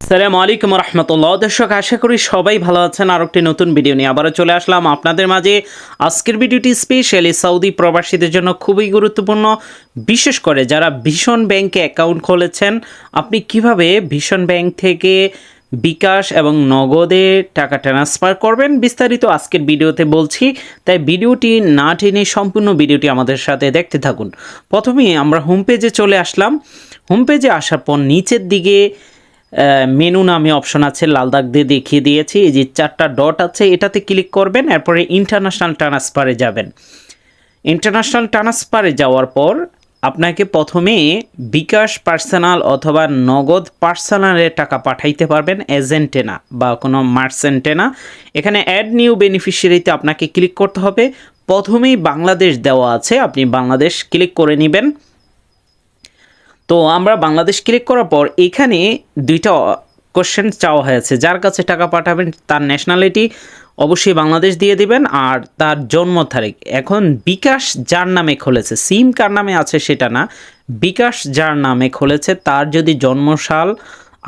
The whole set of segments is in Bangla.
সালামু আলাইকুম রহমতুল্লাহ দর্শক, আশা করি সবাই ভালো আছেন। আর একটি নতুন ভিডিও নিয়ে আবারও চলে আসলাম আপনাদের মাঝে। আজকের ভিডিওটি স্পেশালি সৌদি প্রবাসীদের জন্য খুবই গুরুত্বপূর্ণ। বিশেষ করে যারা ভীষণ ব্যাংকে অ্যাকাউন্ট খুলেছেন, আপনি কীভাবে ভীষণ ব্যাংক থেকে বিকাশ এবং নগদে টাকা ট্রান্সফার করবেন বিস্তারিত আজকের ভিডিওতে বলছি। তাই ভিডিওটি না টেনে সম্পূর্ণ ভিডিওটি আমাদের সাথে দেখতে থাকুন। প্রথমে আমরা হোম পেজে চলে আসলাম। হোম পেজে আসার পর নিচের দিকে মেনু নামে অপশন আছে, লাল দাগ দিয়ে দেখিয়ে দিয়েছি। এই যে চারটা ডট আছে, এটাতে ক্লিক করবেন, এরপরে ইন্টারন্যাশনাল ট্রান্সফারে যাবেন। ইন্টারন্যাশনাল ট্রান্সফারে যাওয়ার পর আপনাকে প্রথমে বিকাশ পার্সোনাল অথবা নগদ পার্সোনালে টাকা পাঠাইতে পারবেন এজেন্টে না বা কোনো মার্সেন্টে না এখানে অ্যাড নিউ বেনিফিশিয়ারিতে আপনাকে ক্লিক করতে হবে। প্রথমেই বাংলাদেশ দেওয়া আছে, আপনি বাংলাদেশ ক্লিক করে নেবেন। তো আমরা বাংলাদেশ ক্লিক করার পর এখানে দুইটা কোশ্চেন চাওয়া হয়েছে। যার কাছে টাকা পাঠাবেন তার ন্যাশনালিটি অবশ্যই বাংলাদেশ দিয়ে দিবেন আর তার জন্ম তারিখ। এখন বিকাশ যার নামে খুলেছে সিম কার নামে আছে সেটা না, বিকাশ যার নামে খুলেছে, তার যদি জন্মসাল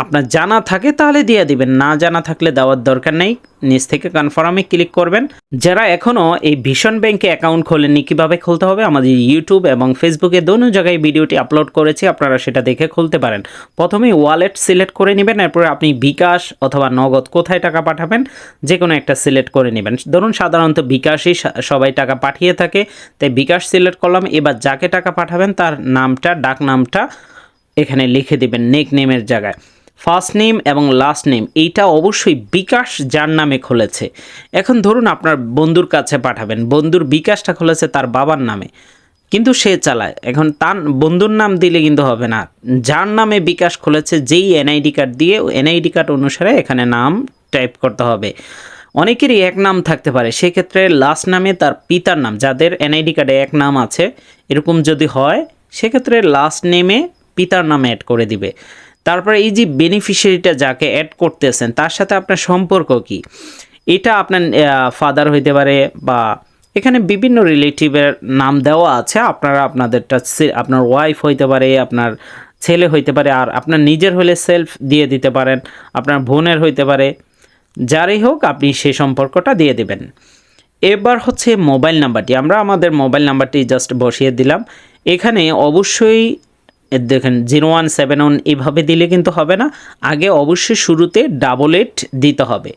আপনার জানা থাকে তাহলে দিয়ে দিবেন। না জানা থাকলে দেওয়ার দরকার নেই। নিচ থেকে কনফার্মে ক্লিক করবেন। যারা এখনও এই ভীষণ ব্যাংকে অ্যাকাউন্ট খোলেননি, কীভাবে খুলতে হবে? আমাদের ইউটিউব এবং ফেসবুকে দোনো জায়গায় ভিডিওটি আপলোড করেছি, আপনারা সেটা দেখে খুলতে পারেন। প্রথমে ওয়ালেট সিলেক্ট করে নেবেন, এরপরে আপনি বিকাশ অথবা নগদ কোথায় টাকা পাঠাবেন যে কোনো একটা সিলেক্ট করে নেবেন। ধরুন সাধারণত বিকাশই সবাই টাকা পাঠিয়ে থাকে, তাই বিকাশ সিলেক্ট করলাম, এবার যাকে টাকা পাঠাবেন তার নামটা ডাক নামটা এখানে লিখে দিবেন নেক নেমের জায়গায়। ফার্স্ট নেম এবং লাস্ট নেম, এইটা অবশ্যই বিকাশ যার নামে খুলেছে। এখন ধরুন আপনার বন্ধুর কাছে পাঠাবেন, বন্ধুর বিকাশটা খুলেছে তার বাবার নামে, কিন্তু সে চালায়। এখন তার বন্ধুর নাম দিলে কিন্তু হবে না। যার নামে বিকাশ খুলেছে, যেই এনআইডি কার্ড দিয়ে, এনআইডি কার্ড অনুসারে এখানে নাম টাইপ করতে হবে। অনেকেরই এক নাম থাকতে পারে, সেক্ষেত্রে লাস্ট নামে তার পিতার নাম, যাদের এনআইডি কার্ডে এক নাম আছে, এরকম যদি হয়, সেক্ষেত্রে লাস্ট নেমে পিতার নাম অ্যাড করে দিবে। তারপরে এই যে বেনিফিশিয়ারিটা যাকে অ্যাড করতেছেন, তার সাথে আপনার সম্পর্ক কি? এটা আপনার ফাদার হইতে পারে বা এখানে বিভিন্ন রিলেটিভের নাম দেওয়া আছে, আপনারা আপনাদেরটা আপনার ওয়াইফ হইতে পারে, আপনার ছেলে হইতে পারে, আর আপনার নিজের হলে সেলফ দিয়ে দিতে পারেন, আপনার বোনের হইতে পারে, যারই হোক আপনি সে সম্পর্কটা দিয়ে দেবেন। এবার হচ্ছে মোবাইল নাম্বারটি আমরা আমাদের মোবাইল নাম্বারটি জাস্ট বসিয়ে দিলাম। এখানে অবশ্যই দেখেন, জিরো ওয়ান সেভেন ওয়ান এভাবে দিলে কিন্তু হবে না। আগে অবশ্যই শুরুতে ডাবল এইট দিতে হবে।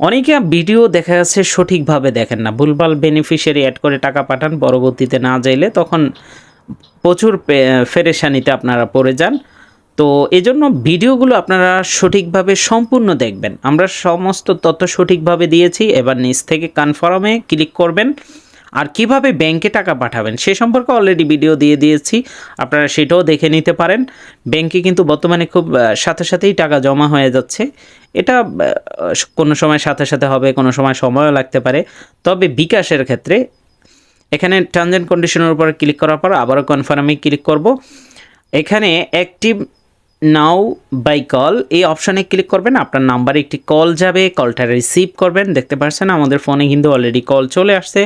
অনেকে ভিডিও দেখা যাচ্ছে সঠিকভাবে দেখেন না। ভুলভাল বেনিফিশিয়ারি অ্যাড করে টাকা পাঠান, পরবর্তীতে না যাইলে তখন প্রচুর ফেরেশানিতে আপনারা পড়ে যান। তো এজন্য ভিডিওগুলো আপনারা সঠিকভাবে সম্পূর্ণ দেখবেন। আমরা সমস্ত তথ্য সঠিকভাবে দিয়েছি। এবার নিচ থেকে কনফার্মে ক্লিক করবেন। আর কীভাবে ব্যাংকে টাকা পাঠাবেন সে সম্পর্কে অলরেডি ভিডিও দিয়ে দিয়েছি। আপনারা সেটাও দেখে নিতে পারেন। ব্যাংকে কিন্তু বর্তমানে খুব সাথে সাথেই টাকা জমা হয়ে যাচ্ছে। এটা কোনো সময় সাথে সাথে হবে, কোনো সময় সময়ও লাগতে পারে। তবে বিকাশের ক্ষেত্রে এখানে অ্যান্ড কন্ডিশনের উপর ক্লিক করার পর আবারও কনফার্মে ক্লিক করব। এখানে অ্যাক্টিভ নাও বাই কল। এই অপশানে ক্লিক করবেন, আপনার নাম্বারে একটি কল যাবে, কলটা রিসিভ করবেন। দেখতে পাচ্ছেন, আমাদের ফোনে কিন্তু অলরেডি কল চলে আসছে।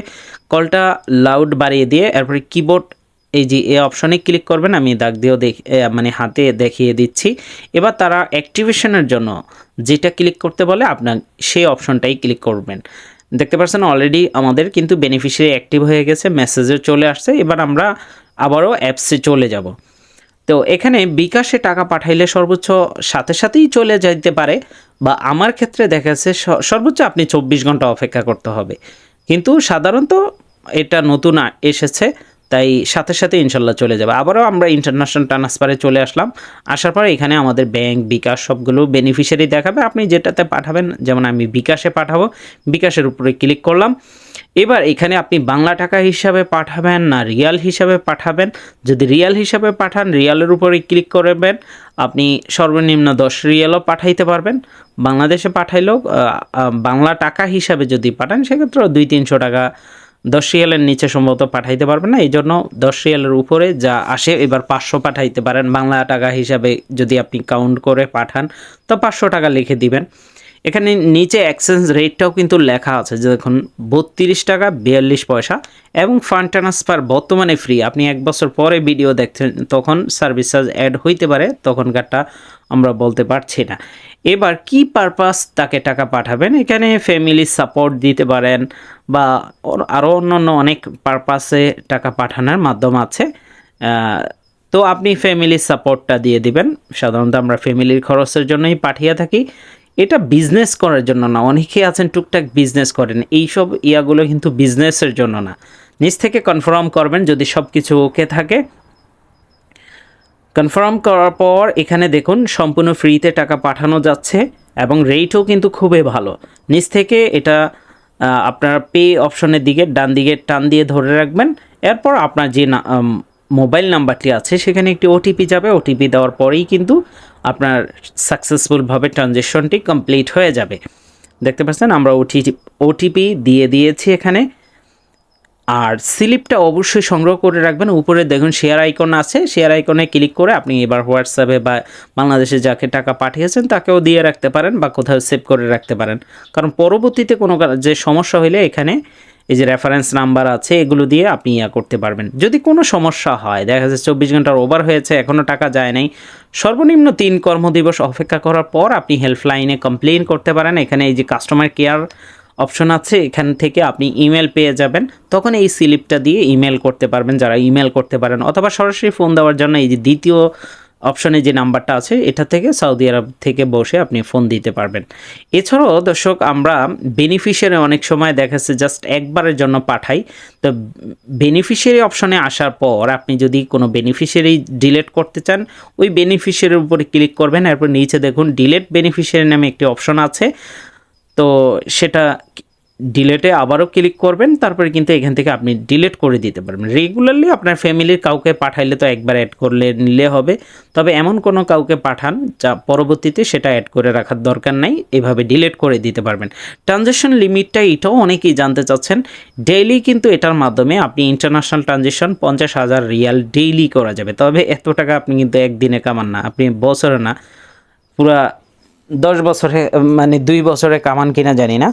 কলটা লাউড বাড়িয়ে দিয়ে এরপরে কিবোর্ড এই যে এই অপশনে ক্লিক করবেন, আমি দাগ দিয়েও দেখ মানে হাতে দেখিয়ে দিচ্ছি। এবার তারা অ্যাক্টিভেশনের জন্য যেটা ক্লিক করতে বলে, আপনার সেই অপশনটাই ক্লিক করবেন। দেখতে পাচ্ছেন অলরেডি আমাদের কিন্তু বেনিফিশিয়ারি অ্যাক্টিভ হয়ে গেছে মেসেজে চলে আসছে। এবার আমরা আবারও অ্যাপসে চলে যাব। তো এখানে বিকাশে টাকা পাঠাইলে সর্বোচ্চ সাথে সাথেই চলে যাইতে পারে বা আমার ক্ষেত্রে দেখা যাচ্ছে সর্বোচ্চ আপনি চব্বিশ ঘণ্টা অপেক্ষা করতে হবে। কিন্তু সাধারণত এটা নতুন এসেছে, তাই সাথে সাথে ইনশাল্লাহ চলে যাবে। আবারও আমরা ইন্টারন্যাশনাল ট্রান্সফারে চলে আসলাম। আসার পর এখানে আমাদের ব্যাংক বিকাশ সবগুলো বেনিফিশিয়ারি দেখাবে। আপনি যেটাতে পাঠাবেন, যেমন আমি বিকাশে পাঠাবো, বিকাশের উপরে ক্লিক করলাম। এবার এখানে আপনি বাংলা টাকা হিসাবে পাঠাবেন না রিয়াল হিসাবে পাঠাবেন। যদি রিয়াল হিসাবে পাঠান, রিয়ালের উপরে ক্লিক করবেন, আপনি সর্বনিম্ন দশ রিয়ালও পাঠাইতে পারবেন। বাংলাদেশে পাঠাইলেও বাংলা টাকা হিসাবে যদি পাঠান সেক্ষেত্রে দুই তিনশো টাকা দশ রিয়ালের নিচে সম্ভবত পাঠাইতে পারবেন না। এই জন্য দশ রিয়ালের উপরে যা আসে, এবার পাঁচশো পাঠাইতে পারেন। বাংলা টাকা হিসাবে যদি আপনি কাউন্ট করে পাঠান, তো পাঁচশো টাকা লিখে দিবেন। এখানে নিচে এক্সচেঞ্জ রেটটাও কিন্তু লেখা আছে যে দেখুন, বত্রিশ টাকা বিয়াল্লিশ পয়সা এবং ফান্ড ট্রান্সফার বর্তমানে ফ্রি আপনি এক বছর পরে ভিডিও দেখছেন, তখন সার্ভিস চার্জ অ্যাড হইতে পারে, তখনকারটা আমরা বলতে পারছি না। এবার কি পারপাস তাকে টাকা পাঠাবেন? এখানে ফ্যামিলি সাপোর্ট দিতে পারেন বা আরও অন্য অনেক পারপাসে টাকা পাঠানোর মাধ্যম আছে। তো আপনি ফ্যামিলি সাপোর্টটা দিয়ে দিবেন। সাধারণত আমরা ফ্যামিলির খরচের জন্যই পাঠিয়ে থাকি। এটা বিজনেস করার জন্য না। অনেকেই আছেন, টুকটাক বিজনেস করেন। এইসব ইয়াগুলো কিন্তু বিজনেসের জন্য না। নিজ থেকে কনফার্ম করবেন যদি সব কিছু ওকে থাকে। কনফার্ম করার পর এখানে দেখুন, সম্পূর্ণ ফ্রিতে টাকা পাঠানো যাচ্ছে এবং রেটও কিন্তু খুবই ভালো। নিচ থেকে এটা আপনার পে অপশনের দিকে, ডান দিকে, টান দিয়ে ধরে রাখবেন। এরপর আপনার যে মোবাইল নাম্বারটি আছে, সেখানে একটি ওটিপি যাবে। ওটিপি দেওয়ার পরেই কিন্তু আপনার সাকসেসফুলভাবে ট্রানজেকশনটি কমপ্লিট হয়ে যাবে। দেখতে পাচ্ছেন, আমরা ওটিপি ওটিপি দিয়ে দিয়েছি এখানে। আর স্লিপটা অবশ্যই সংগ্রহ করে রাখবেন। উপরে দেখুন শেয়ার আইকন আছে। শেয়ার আইকনে ক্লিক করে আপনি এবার হোয়াটসঅ্যাপে বা বাংলাদেশে যাকে টাকা পাঠিয়েছেন, তাকেও দিয়ে রাখতে পারেন বা কোথাও সেভ করে রাখতে পারেন। কারণ পরবর্তীতে কোনো যে সমস্যা হলে এখানে এই যে রেফারেন্স নাম্বার আছে, এগুলো দিয়ে আপনি ইয়া করতে পারবেন। যদি কোনো সমস্যা হয়, দেখা যাচ্ছে চব্বিশ ঘণ্টার ওভার হয়েছে এখনও টাকা যায় নাই, সর্বনিম্ন তিন কর্মদিবস অপেক্ষা করার পর আপনি হেল্পলাইনে কমপ্লেন করতে পারেন। এখানে এই যে কাস্টমার কেয়ার অপশন আছে, এখান থেকে আপনি ইমেল পেয়ে যাবেন। তখন এই স্লিপটা দিয়ে ইমেল করতে পারবেন, যারা ইমেল করতে পারেন, অথবা সরাসরি ফোন দেওয়ার জন্য এই যে দ্বিতীয় অপশনে যে নাম্বারটা আছে, এটা থেকে সৌদি আরব থেকে বসে আপনি ফোন দিতে পারবেন। এছাড়াও দর্শক, আমরা বেনিফিশিয়ারি অনেক সময় দেখাচ্ছে জাস্ট একবারের জন্য পাঠাই। তো বেনিফিশিয়ারি অপশনে আসার পর আপনি যদি কোনো বেনিফিশিয়ারি ডিলেট করতে চান, ওই বেনিফিশিয়ারির উপরে ক্লিক করবেন। এরপর নিচে দেখুন ডিলেট বেনিফিশিয়ারি নামে একটি অপশন আছে। তো সেটা ডিলেটে আবারও ক্লিক করবেন, তারপরে কিন্তু এখান থেকে আপনি ডিলেট করে দিতে পারবেন। রেগুলারলি আপনার ফ্যামিলির কাউকে পাঠাইলে তো একবার অ্যাড করলে নিলে হবে, তবে এমন কোনো কাউকে পাঠান যা পরবর্তীতে সেটা অ্যাড করে রাখার দরকার নাই, এভাবে ডিলেট করে দিতে পারবেন। ট্রানজ্যাকশন লিমিটটা এটাও অনেকেই জানতে চাচ্ছেন। ডেইলি কিন্তু এটার মাধ্যমে আপনি ইন্টারন্যাশনাল ট্রানজ্যাকশন পঞ্চাশ হাজার রিয়াল ডেইলি করা যাবে, তবে এত টাকা আপনি কিন্তু একদিনে কামান না, আপনি বছরে না, পুরা দশ বছরে মানে দুই বছরে কামান কিনা জানি না।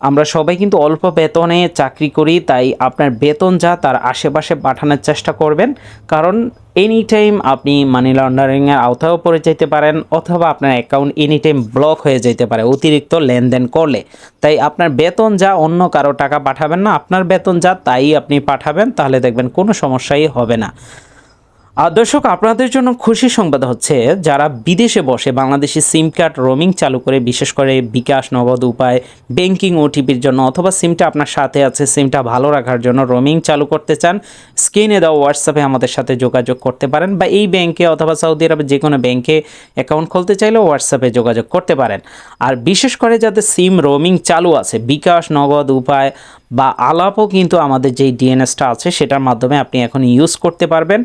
আমরা সবাই কিন্তু অল্প বেতনে চাকরি করি, তাই আপনার বেতন যা তার আশেপাশে পাঠানোর চেষ্টা করবেন। কারণ এনি টাইম আপনি মানি লন্ডারিংয়ের আওতাও পড়ে যেতে পারেন, অথবা আপনার অ্যাকাউন্ট এনি টাইম ব্লক হয়ে যেতে পারে অতিরিক্ত লেনদেন করলে। তাই আপনার বেতন যা অন্য কারও টাকা পাঠাবেন না, আপনার বেতন যা তাই আপনি পাঠাবেন, তাহলে দেখবেন কোনো সমস্যাই হবে না। দর্শক, আপনাদের জন্য খুশি সংবাদ হচ্ছে, যারা বিদেশে বসে বাংলাদেশি সিম কার্ড রোমিং চালু করে, বিশেষ করে বিকাশ নগদ উপায় ব্যাংকিং ওটিপির জন্য অথবা সিমটা আপনার সাথে আছে, সিমটা ভালো রাখার জন্য রোমিং চালু করতে চান, স্ক্রিনে দেওয়া হোয়াটসঅ্যাপে আমাদের সাথে যোগাযোগ করতে পারেন বা এই ব্যাংকে অথবা সৌদি আরবে যে কোনো ব্যাংকে অ্যাকাউন্ট খুলতে চাইলে হোয়াটসঅ্যাপে যোগাযোগ করতে পারেন। আর বিশেষ করে যাদের সিম রোমিং চালু আছে, বিকাশ নগদ উপায় বা আলাপও কিন্তু আমাদের যেই ডিএনএসটা আছে, সেটার মাধ্যমে আপনি এখন ইউজ করতে পারবেন।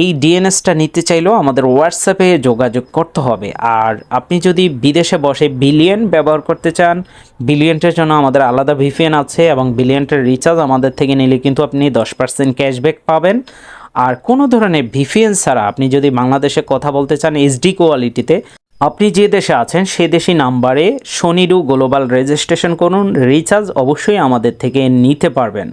এই ডিএনএসটা নিতে চাইলেও আমাদের হোয়াটসঅ্যাপে যোগাযোগ করতে হবে। আর আপনি যদি বিদেশে বসে বিলিয়ন ব্যবহার করতে চান বিলিয়নটার জন্য আমাদের আলাদা ভিপিএন আছে এবং বিলিয়নটার রিচার্জ আমাদের থেকে নিলে কিন্তু আপনি দশ পার্সেন্ট ক্যাশব্যাক পাবেন। আর কোনো ধরনের ভিপিএন ছাড়া আপনি যদি বাংলাদেশে কথা বলতে চান এইচডি কোয়ালিটিতে আপনি যে দেশে আছেন সে দেশি নাম্বারে শনিরু গ্লোবাল রেজিস্ট্রেশন করুন। রিচার্জ অবশ্যই আমাদের থেকে নিতে পারবেন।